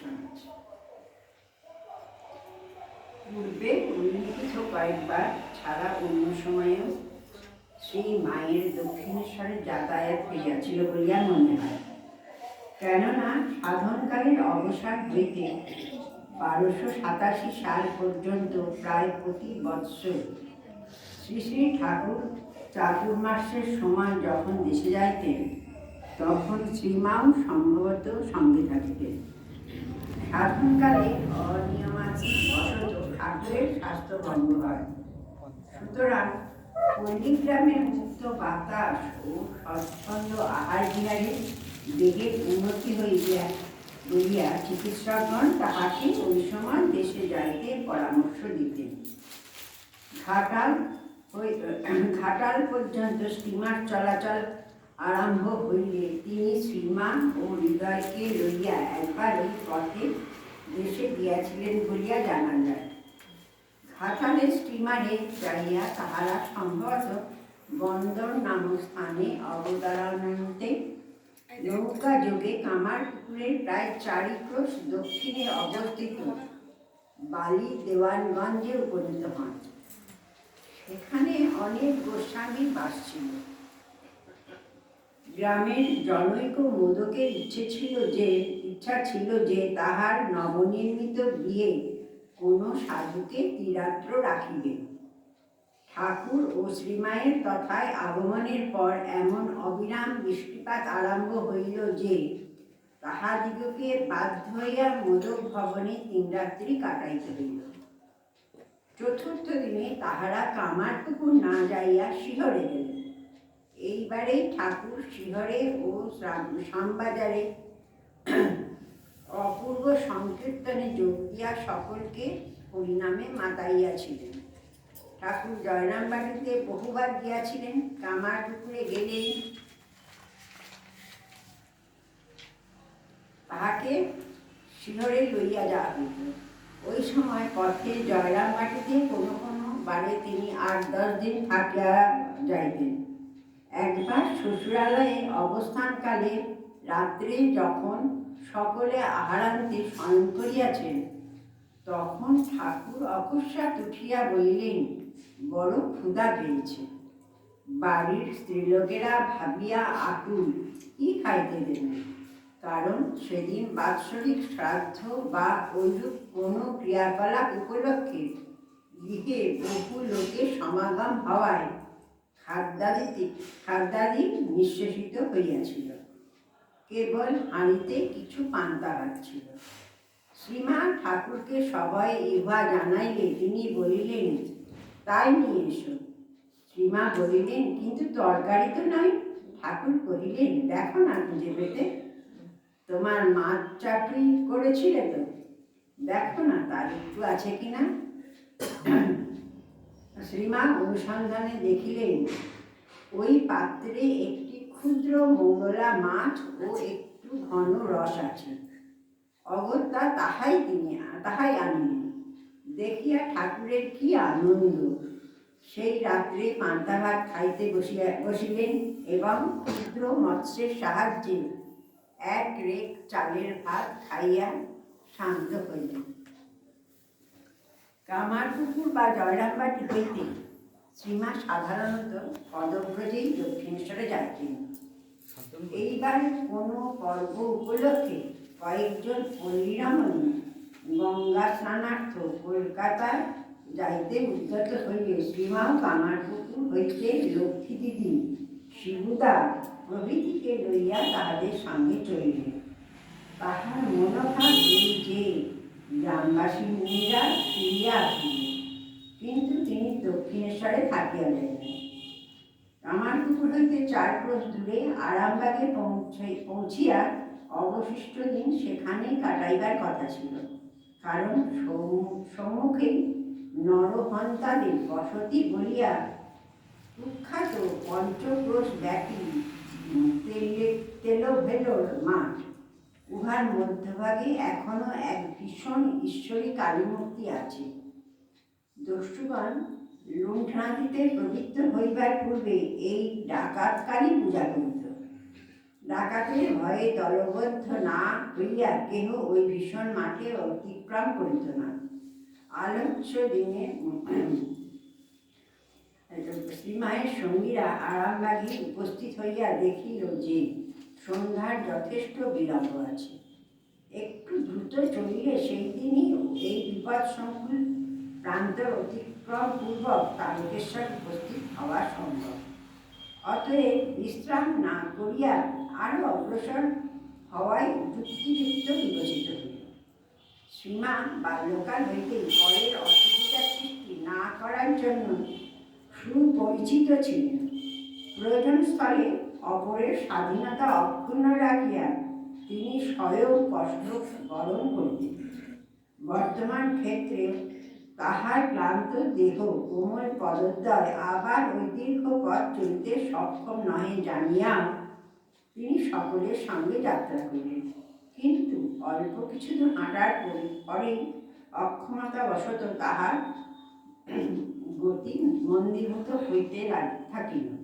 শোনাচ্ছি পূর্বে উল্লিখিত কয়েকবার ছাড়া অন্য সময়েও শ্রী মায়ের দক্ষিণেশ্বরে যাতায়াত হইয়াছিল বলিয়া মনে হয়। কেননা সাধনকালের অবসান হইতে বারোশো সাতাশি সাল পর্যন্ত প্রায় প্রতি বৎসর শ্রী শ্রী ঠাকুর চাতুর্মাসের সময় যখন দেশে যাইতেন, তখন শ্রীমাও সম্ভবত সঙ্গে থাকিতেন। সাধনকালে অনিয়মাতি বশত ঠাকুরের স্বাস্থ্য ভঙ্গ হয় সুতরাং পল্লীগ্রামের মুক্ত বাতাস ও সচ্ছন্দ আহার বিহারে দেহের উন্নতি হইয়া বলিয়া চিকিৎসকগণ তাহাকে ওই সময় দেশে যাইতে পরামর্শ দিতেন। ঘাটাল ঘাটাল পর্যন্ত স্টিমার চলাচল আরম্ভ হইলে তিনি শ্রীমান ও হৃদয়কে লইয়া একবার ওই পথে দেশে গিয়াছিলেন বলিয়া জানা যায়। ঘাটালের স্টিমারে যাইয়া তাহারা সম্ভবত বন্দর নামক স্থানে অবতারণান্তে নৌকা যোগে কামারপুকুরের প্রায় চারি ক্রোশ দক্ষিণে অবস্থিত বালি দেওয়ানগঞ্জে উপনীত হন। সেখানে অনেক গোস্বামীর বাস ছিল। গ্রামের জনৈক মোদকের ইচ্ছে ছিল যে, ইচ্ছা ছিল যে তাহার নবনির্মিত বিয়ে কোনো সাধুকে তীরাত্র রাখিবে। ঠাকুর ও শ্রীমায়ের তথায় আগমনের পর এমন অবিরাম বৃষ্টিপাত আরম্ভ হইল যে, তাহাদিগকে বাধ্য হইয়া মোদক ভবনে তিন রাত্রি কাটাইতে হইল। চতুর্থ দিনে তাহারা কামারপুকুর না যাইয়া শিহরে গেলেন। এইবারেই ঠাকুর শিহরে ও শ্যাম- শ্যামবাজারে অপূর্ব সংকীর্তনে যোগ দিয়া সকলকে পরিণামে মাতাইয়াছিলেন। ঠাকুর জয়রামবাড়িতে বহুবার গিয়াছিলেন, কামারপুকুরে গেলেই তাহাকে শিহরে লইয়া যাওয়া হইত ওই সময় পথে জয়রামবাটিতে কোনো কোনো বারে তিনি আট দশ দিন থাকিয়া যাইতেন। একবার শ্বশুরালয়ে অবস্থানকালে রাত্রে যখন সকলে আহারান্তে শয়ন করিয়াছেন, তখন ঠাকুর অকস্মাৎ উঠিয়া বলিলেন, বড় ক্ষুধা পেয়েছে। বাড়ির স্ত্রীলোকেরা ভাবিয়া আকুল কি খাইতে দেবেন কারণ সেদিন বাৎসরিক শ্রাদ্ধ বা ঐরূপ কোনো ক্রিয়াকলাপ উপলক্ষে গৃহে বহু লোকের সমাগম হওয়ায় খাদ্যাদিতে খাদ্যাদি নিঃশেষিত হইয়াছিল। কেবল হাঁড়িতে কিছু পান্তা ভাত ছিল শ্রীমা ঠাকুরকে সবাই ইহা জানাইলে তিনি বলিলেন, তাই নিয়ে এসো। শ্রীমা বলিলেন, কিন্তু তরকারি তো নয় ঠাকুর কহিলেন, দেখো না খুঁজে পেতে, তোমার মাছ চাকরি করেছিলে তো? দেখো না তার একটু আছে কিনা? শ্রীমা অনুসন্ধানে দেখিলেন, ওই পাত্রে একটি ক্ষুদ্র মঙ্গলা মাছ ও একটু ঘন রস আছে। অগত্যা তাহাই তিনি তাহাই আনিলেন। দেখিয়া ঠাকুরের কি আনন্দ! সেই রাত্রে পান্তা ভাত খাইতে বসিয়া, বসিলেন এবং ক্ষুদ্র মৎস্যের সাহায্যে এক রেক চালের ভাত খাইয়া শান্ত হইলেন। কামারপুকুর বা জয়রামবাটি হইতে শ্রীমা সাধারণত পদব্রজেই দক্ষিণেশ্বরে যাইতেন। এইবার কোনো পর্ব উপলক্ষে কয়েকজন পল্লীরামণী গঙ্গা স্নানার্থ কলকাতায় যাইতে উদ্যত হইলে শ্রীমাও কামারপুকুর হইতে লক্ষ্মী দিদি শিবুদা প্রভৃতিকে লইয়া তাহাদের সঙ্গে চলিলেন। তাহার মনোভাব এই যে গ্রামবাসী মুনিরা ফিরিয়া আসিলেন। কিন্তু তিনি দক্ষিণেশ্বরে থাকিয়া যাইলেন আমার পুকুর হইতে চার ক্রোশ দূরে আরামবাগে পৌঁছে পৌঁছিয়া অবশিষ্ট দিন সেখানেই কাটাইবার কথা ছিল। কারণ সম্মু- সম্মুখেই নরহন্তাদের বসতি বলিয়া কুখ্যাত পঞ্চক্রোশ ব্যাপী তেলে, তেলোভেলোর মাঠ। উহার মধ্যভাগে এখনও এক ভীষণ ঈশ্বরী কালীমূর্তি আছে। দস্যুগণ লুণ্ঠনাদিতে প্রবৃত্ত হইবার পূর্বে এই ডাকাত কালী পূজা করিত। ডাকাতের ভয়ে দলবদ্ধ না হইয়া কেহ ওই ভীষণ মাঠে অতিক্রম করিত না। আলোচ্য দিনে শ্রীমায়ের সঙ্গীরা আরামবাগী উপস্থিত হইয়া দেখিল যে সন্ধ্যার যথেষ্ট বিলম্ব আছে। একটু দ্রুত চলিলে সেই দিনই এই বিপদ সংকুল প্রান্তর অতিক্রম পূর্বক তারকেশ্বর উপস্থিত হওয়া সম্ভব। অতএব বিশ্রাম না করিয়া আরও অগ্রসর হওয়াই যুক্তিযুক্ত বিবেচিত হইল। শ্রীমান বাল্যকাল হইতে পরের অসুবিধা সৃষ্টি না করার জন্য সুপরিচিত ছিলেন। প্রয়োজনস্থলে অপরের স্বাধীনতা অক্ষুণ্ণ রাখিয়া তিনি স্বয়ং কষ্ট বরণ করিতেন। বর্তমান ক্ষেত্রে তাহার ক্লান্ত দেহ কোমল পদদ্বয় আবার ওই দীর্ঘ পথ চলিতে সক্ষম নহে জানিয়া তিনি সকলের সঙ্গে যাত্রা করিলেন। কিন্তু অল্প কিছু হাঁটার পরে- অক্ষমতাবশত তাহার গতি মন্দীভূত হইতে থাকিল।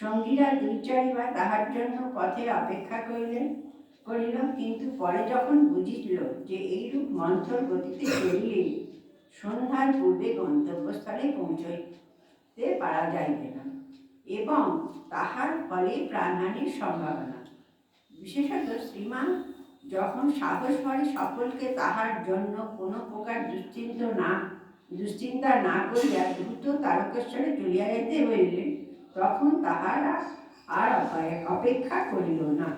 সঙ্গীরা দুই চারিবার তাহার জন্য পথে অপেক্ষা করিলেন। করিল কিন্তু পরে যখন বুঝিল যে এইরূপ মন্থর গতিতে চলিলে সন্ধ্যার পূর্বে গন্তব্যস্থলে পৌঁছইতে পারা যাইবে না এবং তাহার ফলে প্রাণহানির সম্ভাবনা। বিশেষত শ্রীমান, যখন সাহস হয় সকলকে তাহার জন্য কোনো প্রকার দুশ্চিন্ত না, দুশ্চিন্তা না করিয়া দ্রুত তারকেশ্বরে চলিয়া যাইতে হইলে তখন তাহারা আর অপে- অপেক্ষা করিল না?